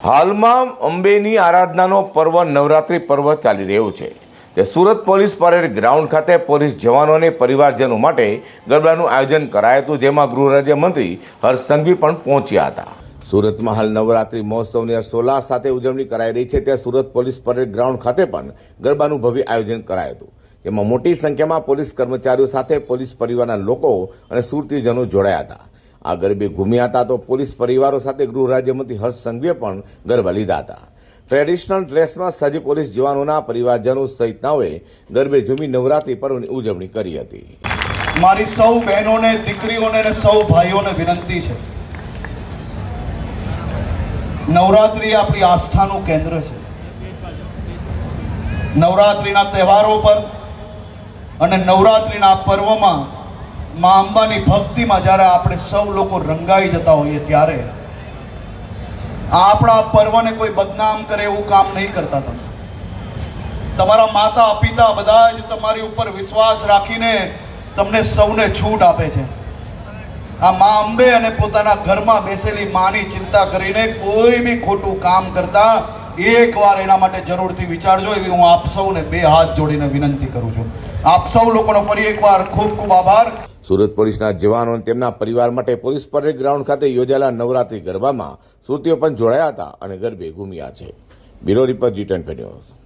હાલમાં અંબેની આરાધનાનો પર્વ નવરાત્રિ પર્વ ચાલી રહ્યું છે. તે સુરત પોલીસ પરેડ ગ્રાઉન્ડ ખાતે પોલીસ જવાનો અને પરિવારજનો માટે ગરબાનું આયોજન કરાયું હતું, જેમાં ગૃહ રાજ્યમંત્રી હર્ષ સંઘવી પણ પહોંચ્યા હતા. સુરતમાં હાલ નવરાત્રિ મહોત્સવની હર્ષોલ્લાસ સાથે ઉજવણી કરાઈ રહી છે, ત્યાં સુરત પોલીસ પરેડ ગ્રાઉન્ડ ખાતે પણ ગરબાનું ભવ્ય આયોજન કરાયું હતું. જેમાં મોટી સંખ્યામાં પોલીસ કર્મચારીઓ સાથે પોલીસ પરિવારના લોકો અને સુરતીજનો જોડાયા હતા. આ ગરબે ઘૂમ્યા હતા તો પોલીસ પરિવારો સાથે ગૃહ રાજ્યમંત્રી હર્ષ સંઘવીએ પણ ગરબા લીધા હતા. ટ્રેડિશનલ ડ્રેસમાં સજ્જ પોલીસ જવાનોના પરિવારજનો સહિતનાઓએ ગરબે ઝૂમી નવરાત્રિ પર્વની ઉજવણી કરી હતી. મારી સૌ બહેનોને, દીકરીઓને અને સૌ ભાઈઓને વિનંતી છે. નવરાત્રિ આપણી આસ્થાનું કેન્દ્ર છે. નવરાત્રિના તહેવારો પર અને નવરાત્રિના પર્વમાં મા અંબાની ભક્તિમાં જ્યારે આપણે સૌ લોકો રંગાઈ જતા હોઈએ ત્યારે આપણા પર્વને કોઈ બદનામ કરે એવું કામ નહીં કરતા તમે. તમારા માતા, પિતા બધા જ તમારી ઉપર વિશ્વાસ રાખીને તમને સૌને છૂટ આપે છે. આ મા અંબે અને પોતાના ઘરમાં બેસેલી માની ચિંતા કરીને કોઈ બી ખોટું કામ કરતા એકવાર એના માટે જરૂરથી વિચારજો એવી હું આપ સૌને બે હાથ જોડીને વિનંતી કરું છું. આપ સૌ લોકોનો ફરી એકવાર ખૂબ ખૂબ આભાર. સુરત પોલીસના જવાનો અને તેમના પરિવાર માટે પોલીસ પરેડ ગ્રાઉન્ડ ખાતે યોજાયેલા નવરાત્રિ ગરબામાં સુરતીઓ પણ જોડાયા હતા અને ગરબે ઘૂમ્યા છે. Bureau report Zee News.